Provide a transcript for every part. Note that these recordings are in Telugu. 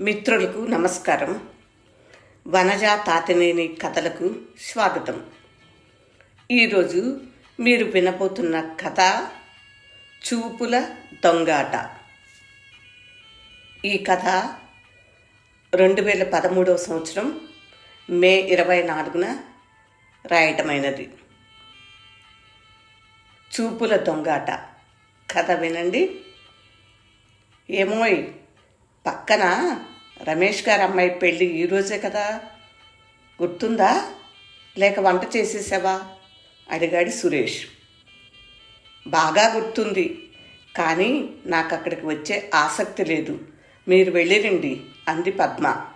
మిత్రులకు నమస్కారం. వనజా తాతినేని కథలకు స్వాగతం. ఈరోజు మీరు వినబోతున్న కథ చూపుల దొంగాట. ఈ కథ రెండు వేల పదమూడవ సంవత్సరం మే ఇరవై నాలుగున రాయటమైనది. చూపుల దొంగాట. కథ వినండి. ఏమోయ్ పక్కన రమేష్ గారు అమ్మాయి పెళ్ళి ఈరోజే కదా? గుర్తుందా? లేక వంట చేసేసావా? అడిగాడు సురేష్. బాగా గుర్తుంది కానీ నాకు అక్కడికి వచ్చే ఆసక్తి లేదు. మీరు వెళ్ళిరండి అంది పద్మ.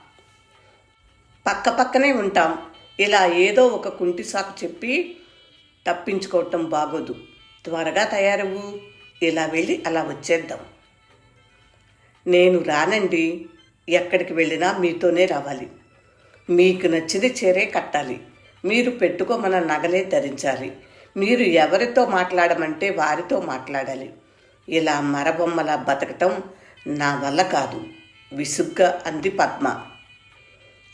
పక్క పక్కనే ఉంటాం ఇలా ఏదో ఒక కుంటి సాకు చెప్పి తప్పించుకోవటం బాగోదు. త్వరగా తయారవు ఇలా వెళ్ళి అలా వచ్చేద్దాం. నేను రానండి. ఎక్కడికి వెళ్ళినా మీతోనే రావాలి. మీకు నచ్చింది చీరే కట్టాలి. మీరు పెట్టుకోమన్న నగలే ధరించాలి. మీరు ఎవరితో మాట్లాడమంటే వారితో మాట్లాడాలి. ఇలా మరబొమ్మలా బతకటం నా వల్ల కాదు. విసుగ్గా అంది పద్మ.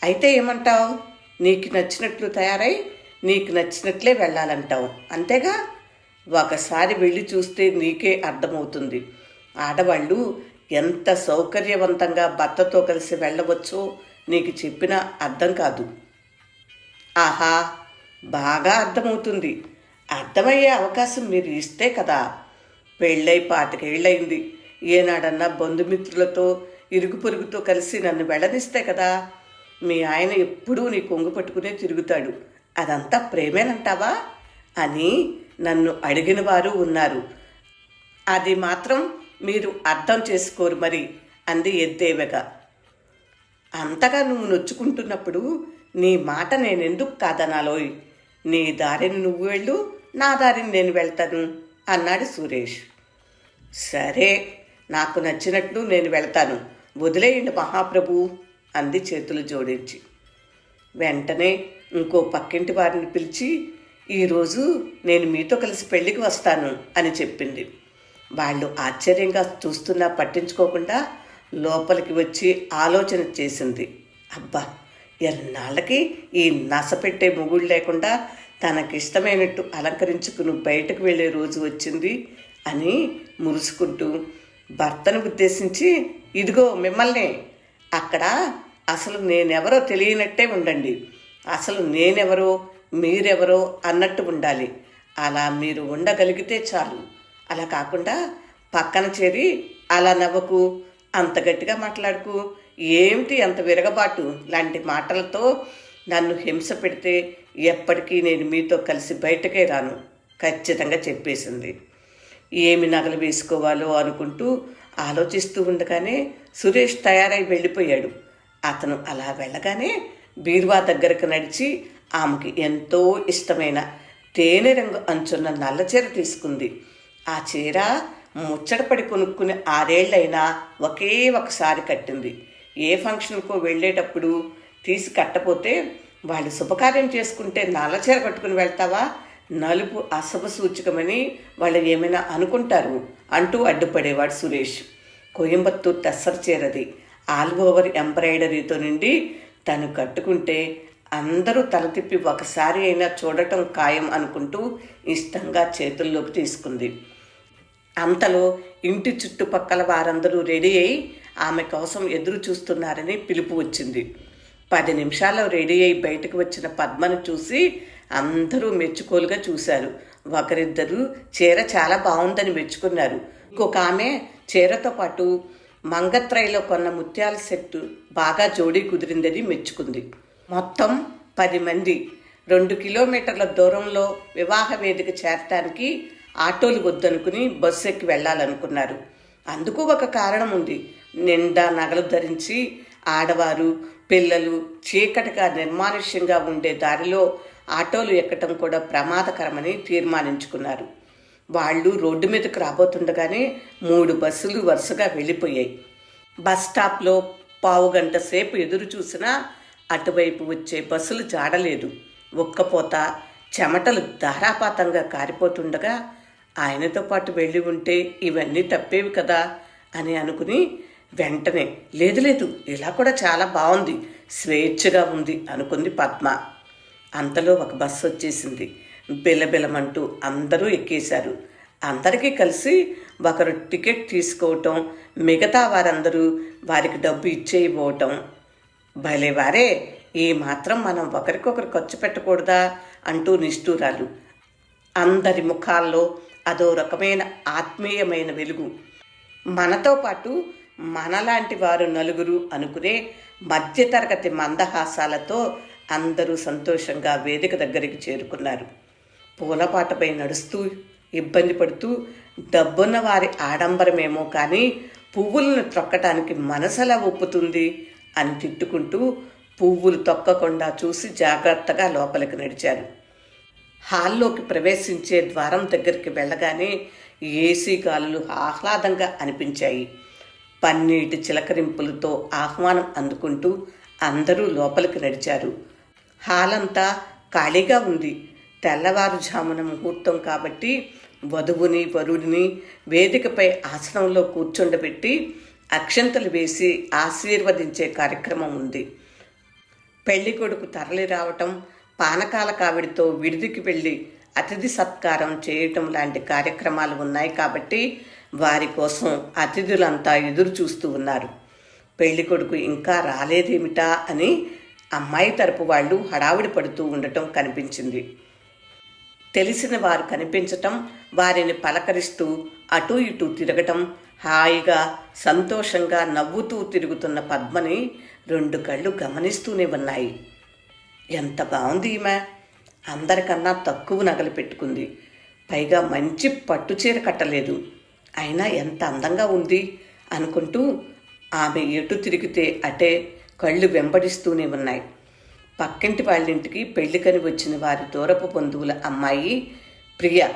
అయితే ఏమంటావు? నీకు నచ్చినట్లు తయారై నీకు నచ్చినట్లే వెళ్ళాలంటావు. అంతేగా? ఒకసారి వెళ్ళి చూస్తే నీకే అర్థమవుతుంది. ఆడవాళ్ళు ఎంత సౌకర్యవంతంగా భర్తతో కలిసి వెళ్ళవచ్చో నీకు చెప్పిన అర్థం కాదు. ఆహా బాగా అర్థమవుతుంది. అర్థమయ్యే అవకాశం మీరు ఇస్తే కదా. పెళ్ళై పాతికేళ్ళయింది. ఏనాడన్నా బంధుమిత్రులతో ఇరుగు పొరుగుతో కలిసి నన్ను వెళ్ళనిస్తే కదా. మీ ఆయన ఎప్పుడూ నీ కొంగు పట్టుకునే తిరుగుతాడు. అదంతా ప్రేమేనంటావా? అని నన్ను అడిగిన వారు ఉన్నారు. అది మాత్రం మీరు అర్థం చేసుకోరు మరి అంది ఎద్దేవగా. అంతగా నువ్వు నొచ్చుకుంటున్నప్పుడు నీ మాట నేనెందుకు కాదనాలోయ్? నీ దారిని నువ్వు వెళ్ళు నా దారిని నేను వెళ్తాను అన్నాడు సురేష్. సరే నాకు నచ్చినట్లు నేను వెళ్తాను వదిలేయండి మహాప్రభు అంది చేతులు జోడించి. వెంటనే ఇంకో పక్కింటి వారిని పిలిచి ఈరోజు నేను మీతో కలిసి పెళ్ళికి వస్తాను అని చెప్పింది. వాళ్ళు ఆశ్చర్యంగా చూస్తున్నా పట్టించుకోకుండా లోపలికి వచ్చి ఆలోచన చేసింది. అబ్బా ఎన్నాళ్ళకి ఈ నసపెట్టే ముగుడు లేకుండా తనకిష్టమైనట్టు అలంకరించుకుని బయటకు వెళ్ళే రోజు వచ్చింది అని మురుసుకుంటూ భర్తను ఉద్దేశించి ఇదిగో మిమ్మల్ని అక్కడ అసలు నేనెవరో తెలియనట్టే ఉండండి. అసలు నేనెవరో మీరెవరో అన్నట్టు ఉండాలి. అలా మీరు ఉండగలిగితే చాలు. అలా కాకుండా పక్కన చేరి అలా నవ్వకు అంత గట్టిగా మాట్లాడుకు ఏమిటి అంత విరగబాటు? లాంటి మాటలతో నన్ను హింస పెడితే ఎప్పటికీ నేను మీతో కలిసి బయటకే రాను ఖచ్చితంగా చెప్పేసింది. ఏమి నగలు వేసుకోవాలో అనుకుంటూ ఆలోచిస్తూ ఉండగానే సురేష్ తయారై వెళ్ళిపోయాడు. అతను అలా వెళ్ళగానే బీరువా దగ్గరకు నడిచి ఆమెకి ఎంతో ఇష్టమైన తేనె రంగు అంచున్న నల్ల చీర తీసుకుంది. ఆ చీర ముచ్చటపడి కొనుక్కుని ఆరేళ్ళైనా ఒకే ఒకసారి కట్టింది. ఏ ఫంక్షన్కో వెళ్ళేటప్పుడు తీసి కట్టపోతే వాళ్ళు శుభకార్యం చేసుకుంటే నల్ల చీర కట్టుకుని వెళ్తావా? నలుపు అశుభ సూచకమని వాళ్ళు ఏమైనా అనుకుంటారు అంటూ అడ్డుపడేవాడు సురేష్. కోయంబత్తూర్ టెస్సర్ చీరది. ఆల్ ఓవర్ ఎంబ్రాయిడరీతో నిండి తను కట్టుకుంటే అందరూ తల తిప్పి ఒకసారి అయినా చూడటం ఖాయం అనుకుంటూ ఇష్టంగా చేతుల్లోకి తీసుకుంది. అంతలో ఇంటి చుట్టుపక్కల వారందరూ రెడీ అయి ఆమె కోసం ఎదురు చూస్తున్నారని పిలుపు వచ్చింది. పది నిమిషాల్లో రెడీ అయి బయటకు వచ్చిన పద్మను చూసి అందరూ మెచ్చుకోలుగా చూశారు. ఒకరిద్దరు చీర చాలా బాగుందని మెచ్చుకున్నారు. ఇంకొక ఆమె చీరతో పాటు మంగత్రైలో కొన్న ముత్యాల సెట్టు బాగా జోడీ కుదిరిందని మెచ్చుకుంది. మొత్తం పది మంది. రెండు కిలోమీటర్ల దూరంలో వివాహ వేదిక చేరటానికి ఆటోలు వద్దనుకుని బస్సు ఎక్కి వెళ్ళాలనుకున్నారు. అందుకు ఒక కారణం ఉంది. నిండా నగలు ధరించి ఆడవారు పిల్లలు చీకటిగా నిర్మానుష్యంగా ఉండే దారిలో ఆటోలు ఎక్కటం కూడా ప్రమాదకరమని తీర్మానించుకున్నారు. వాళ్ళు రోడ్డు మీదకు రాబోతుండగానే మూడు బస్సులు వరుసగా వెళ్ళిపోయాయి. బస్ స్టాప్లో పావు గంట సేపు ఎదురు చూసినా అటువైపు వచ్చే బస్సులు జాడలేదు ఒక్కపోత చెమటలు ధారాపాతంగా కారిపోతుండగా ఆయనతో పాటు వెళ్ళి ఉంటే ఇవన్నీ తప్పేవి కదా అని అనుకుని వెంటనే లేదు లేదు ఇలా కూడా చాలా బాగుంది స్వేచ్ఛగా ఉంది అనుకుంది పద్మ. అంతలో ఒక బస్సు వచ్చేసింది. బిలబిలమంటూ అందరూ ఎక్కేశారు. అందరికీ కలిసి ఒకరు టికెట్ తీసుకోవటం మిగతా వారందరూ వారికి డబ్బు ఇచ్చేయబోవటం భలేవారే ఈ మాత్రం మనం ఒకరికొకరు ఖర్చు పెట్టకూడదా? అంటూ నిష్ఠూరాలు. అందరి ముఖాల్లో అదో రకమైన ఆత్మీయమైన వెలుగు. మనతో పాటు మనలాంటి వారు నలుగురు అనుకునే మధ్యతరగతి మందహాసాలతో అందరూ సంతోషంగా వేదిక దగ్గరికి చేరుకున్నారు. పూలపాటపై నడుస్తూ ఇబ్బంది పడుతూ డబ్బున్న వారి ఆడంబరమేమో కానీ పువ్వులను త్రొక్కటానికి మనసలా ఒప్పుతుంది అని తిట్టుకుంటూ పువ్వులు తొక్కకుండా చూసి జాగ్రత్తగా లోపలికి నడిచారు. హాల్లోకి ప్రవేశించే ద్వారం దగ్గరికి వెళ్ళగానే ఏసీ గాలులు ఆహ్లాదంగా అనిపించాయి. పన్నీటి చిలకరింపులతో ఆహ్వానం అందుకుంటూ అందరూ లోపలికి నడిచారు. హాల్ అంతా ఖాళీగా ఉంది. తెల్లవారుజామున ముహూర్తం కాబట్టి వధువుని వరుడిని వేదికపై ఆసనంలో కూర్చుండబెట్టి అక్షంతలు వేసి ఆశీర్వదించే కార్యక్రమం ఉంది. పెళ్ళి కొడుకు తరలి రావటం పానకాల కావిడితో విడిదికి వెళ్ళి అతిథి సత్కారం చేయటం లాంటి కార్యక్రమాలు ఉన్నాయి కాబట్టి వారి కోసం అతిథులంతా ఎదురు చూస్తూ ఉన్నారు. పెళ్ళి కొడుకు ఇంకా రాలేదేమిటా అని అమ్మాయి తరపు వాళ్ళు హడావిడి పడుతూ ఉండటం కనిపించింది. తెలిసిన వారు కనిపించటం వారిని పలకరిస్తూ అటూ ఇటూ తిరగటం హాయిగా సంతోషంగా నవ్వుతూ తిరుగుతున్న పద్మని రెండు కళ్ళు గమనిస్తూనే ఉన్నాయి. ఎంత బాగుంది ఈమె. అందరికన్నా తక్కువ నగలు పెట్టుకుంది. పైగా మంచి పట్టు చీర కట్టలేదు. అయినా ఎంత అందంగా ఉంది అనుకుంటూ ఆమె ఎటు తిరిగితే అటే కళ్ళు వెంబడిస్తూనే ఉన్నాయి. పక్కింటి వాళ్ళింటికి పెళ్ళికని వచ్చిన వారి దూరపు బంధువుల అమ్మాయి ప్రియ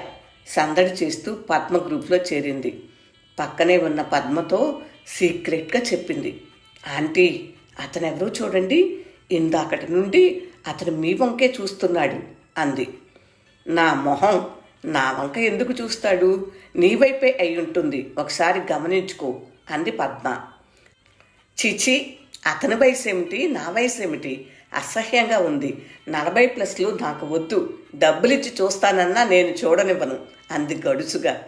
సందడి చేస్తూ పద్మ గ్రూప్లో చేరింది. పక్కనే ఉన్న పద్మతో సీక్రెట్గా చెప్పింది. ఆంటీ అతనెవరో చూడండి. ఇందాకటి నుండి అతను మీ వంకే చూస్తున్నాడు అంది. నా మొహం నా వంక ఎందుకు చూస్తాడు? నీ వైపే అయి ఉంటుంది ఒకసారి గమనించుకో అంది పద్మ. చిచి అతని వయసు ఏమిటి నా వయసు ఏమిటి అసహ్యంగా ఉంది. నలభై ప్లస్లు నాకు వద్దు డబ్బులిచ్చి చూస్తానన్నా నేను చూడనివ్వను అంది గడుసుగా.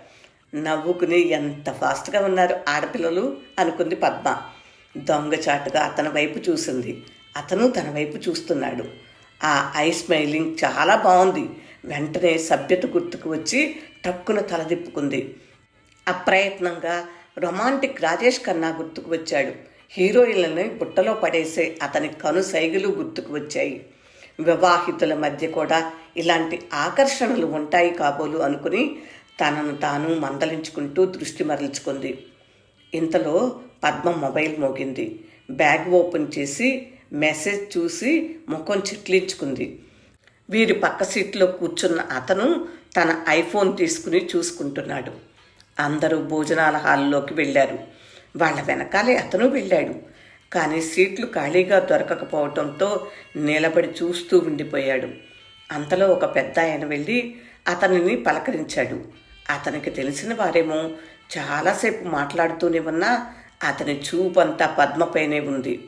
నవ్వుకుని ఎంత ఫాస్ట్గా ఉన్నారు ఆడపిల్లలు? అనుకుంది పద్మ. దొంగచాటుగా అతని వైపు చూసింది. అతను తన వైపు చూస్తున్నాడు. ఆ ఐ స్మైలింగ్ చాలా బాగుంది వెంటనే సభ్యత గుర్తుకు వచ్చి టక్కున తలదిప్పుకుంది అప్రయత్నంగా రొమాంటిక్ రాజేష్ ఖన్నా గుర్తుకు వచ్చాడు. హీరోయిన్లని బుట్టలో పడేసే అతని కను సైగులు గుర్తుకు వచ్చాయి. వివాహితుల మధ్య కూడా ఇలాంటి ఆకర్షణలు ఉంటాయి కాబోలు అనుకుని తనను తాను మందలించుకుంటూ దృష్టి మరల్చుకుంది. ఇంతలో పద్మ మొబైల్ మోగింది. బ్యాగ్ ఓపెన్ చేసి మెసేజ్ చూసి ముఖం చిట్లించుకుంది. వీరి పక్క సీట్లో కూర్చున్న అతను తన ఐఫోన్ తీసుకుని చూసుకుంటున్నాడు. అందరూ భోజనాల హాల్లోకి వెళ్ళారు. వాళ్ళ వెనకాలే అతను వెళ్ళాడు. కానీ సీట్లు ఖాళీగా దొరకకపోవటంతో నిలబడి చూస్తూ ఉండిపోయాడు. అంతలో ఒక పెద్ద ఆయన వెళ్ళి అతనిని పలకరించాడు. అతనికి తెలిసిన వారేమో చాలాసేపు మాట్లాడుతూనే ఉన్నా అతని చూపంతా పద్మపైనే ఉంది.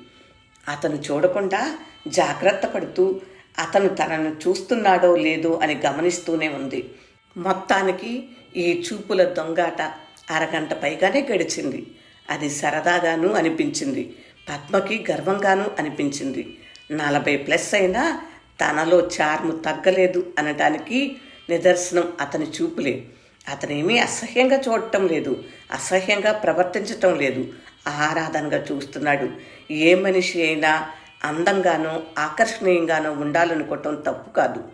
అతను చూడకుండా జాగ్రత్త పడుతూ అతను తనను చూస్తున్నాడో లేదో అని గమనిస్తూనే ఉంది. మొత్తానికి ఈ చూపుల దొంగాట అరగంట పైగానే గడిచింది. అది సరదాగాను అనిపించింది. పద్మకి గర్వంగాను అనిపించింది. నలభై ప్లస్ అయినా తనలో చార్ము తగ్గలేదు అనటానికి నిదర్శనం అతని చూపులే. అతనేమీ అసహ్యంగా చూడటం లేదు అసహ్యంగా ప్రవర్తించటం లేదు. ఆరాధనగా చూస్తున్నాడు. ఏ మనిషి అయినా అందంగానో ఆకర్షణీయంగానో ఉండాలనుకోవటం తప్పు కాదు.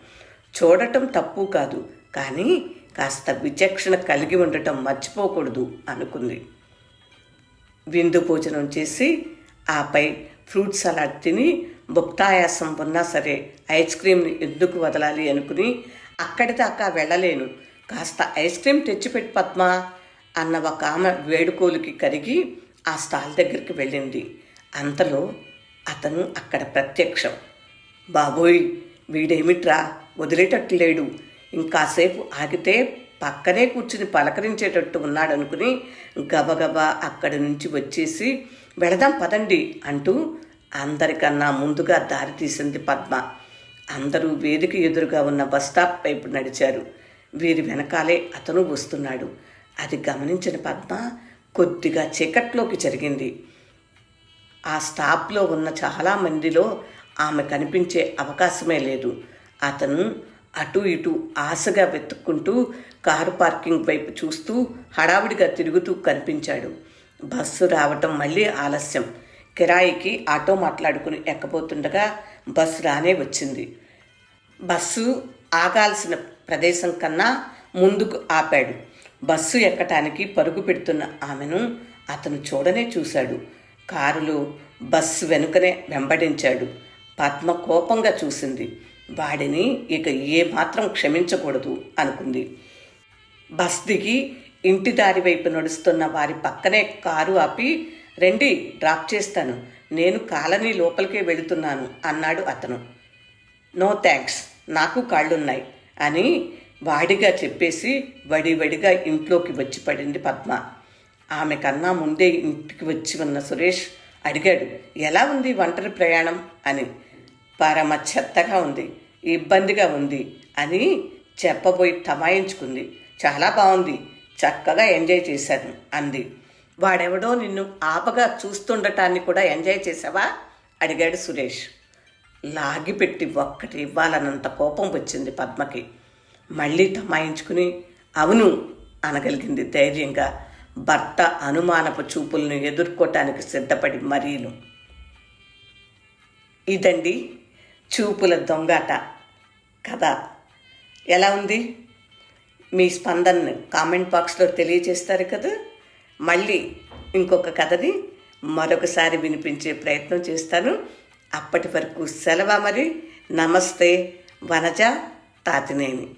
చూడటం తప్పు కాదు కానీ కాస్త విచక్షణ కలిగి ఉండటం మర్చిపోకూడదు అనుకుంది. విందు భోజనం చేసి ఆపై ఫ్రూట్ సలాడ్ తిని భుక్తాయాసం ఉన్నా సరే ఐస్ క్రీమ్ని ఎందుకు వదలాలి అనుకుని అక్కడి దాకా వెళ్ళలేను. కాస్త ఐస్ క్రీమ్ తెచ్చిపెట్టి పద్మ అన్న ఒక ఆమె వేడుకోలుకి కరిగి ఆ స్టాల్ దగ్గరికి వెళ్ళింది. అంతలో అతను అక్కడ ప్రత్యక్షం. బాబోయ్ వీడేమిట్రా? వదిలేటట్టు లేడు. ఇంకాసేపు ఆగితే పక్కనే కూర్చుని పలకరించేటట్టు ఉన్నాడనుకుని గబగబా అక్కడి నుంచి వచ్చేసి వెళదాం పదండి అంటూ అందరికన్నా ముందుగా దారి తీసింది పద్మ. అందరూ వేదిక ఎదురుగా ఉన్న బస్ స్టాప్ వైపు నడిచారు. వీరి వెనకాలే అతను వస్తున్నాడు. అది గమనించిన పద్మ కొద్దిగా చీకట్లోకి జరిగింది. ఆ స్టాప్లో ఉన్న చాలా మందిలో ఆమె కనిపించే అవకాశమే లేదు. అతను అటు ఇటు ఆశగా వెతుక్కుంటూ కారు పార్కింగ్ వైపు చూస్తూ హడావిడిగా తిరుగుతూ కనిపించాడు. బస్సు రావటం మళ్ళీ ఆలస్యం. కిరాయికి ఆటో మాట్లాడుకుని ఎక్కబోతుండగా బస్సు రానే వచ్చింది. బస్సు ఆగాల్సిన ప్రదేశం కన్నా ముందుకు ఆపాడు. బస్సు ఎక్కటానికి పరుగు పెడుతున్న ఆమెను అతను చూడనే చూశాడు. కారులో బస్సు వెనుకనే వెంబడించాడు. పద్మ కోపంగా చూసింది. వాడిని ఇక ఏమాత్రం క్షమించకూడదు అనుకుంది. బస్ దిగి ఇంటి దారి వైపు నడుస్తున్న వారి పక్కనే కారు ఆపి రండి డ్రాప్ చేస్తాను. నేను కాలనీ లోపలికే వెళుతున్నాను అన్నాడు అతను. నో థ్యాంక్స్ నాకు కాళ్ళున్నాయి. అని వాడిగా చెప్పేసి వడివడిగా ఇంట్లోకి వచ్చి పడింది పద్మ. ఆమె కన్నా ముందే ఇంటికి వచ్చి ఉన్న సురేష్ అడిగాడు ఎలా ఉంది ఒంటరి ప్రయాణం? అని. పరమ చెత్తగా ఉంది ఇబ్బందిగా ఉంది అని చెప్పబోయి తమాయించుకుంది. చాలా బాగుంది చక్కగా ఎంజాయ్ చేశాను అంది. వాడెవడో నిన్ను ఆపగా చూస్తుండటాన్ని కూడా ఎంజాయ్ చేసావా అడిగాడు సురేష్. లాగిపెట్టి ఒక్కటి ఇవ్వాలన్నంత కోపం వచ్చింది పద్మకి. మళ్ళీ తమాయించుకుని అవును అనగలిగింది ధైర్యంగా. భర్త అనుమానపు చూపులను ఎదుర్కోటానికి సిద్ధపడి మరీను. ఇదండి చూపుల దొంగాట కథ. ఎలా ఉంది? మీ స్పందనని కామెంట్ బాక్స్లో తెలియజేస్తారు కదా? మళ్ళీ ఇంకొక కథని మరొకసారి వినిపించే ప్రయత్నం చేస్తాను. అప్పటి వరకు సెలవు మరి నమస్తే వనజ తాతినేని.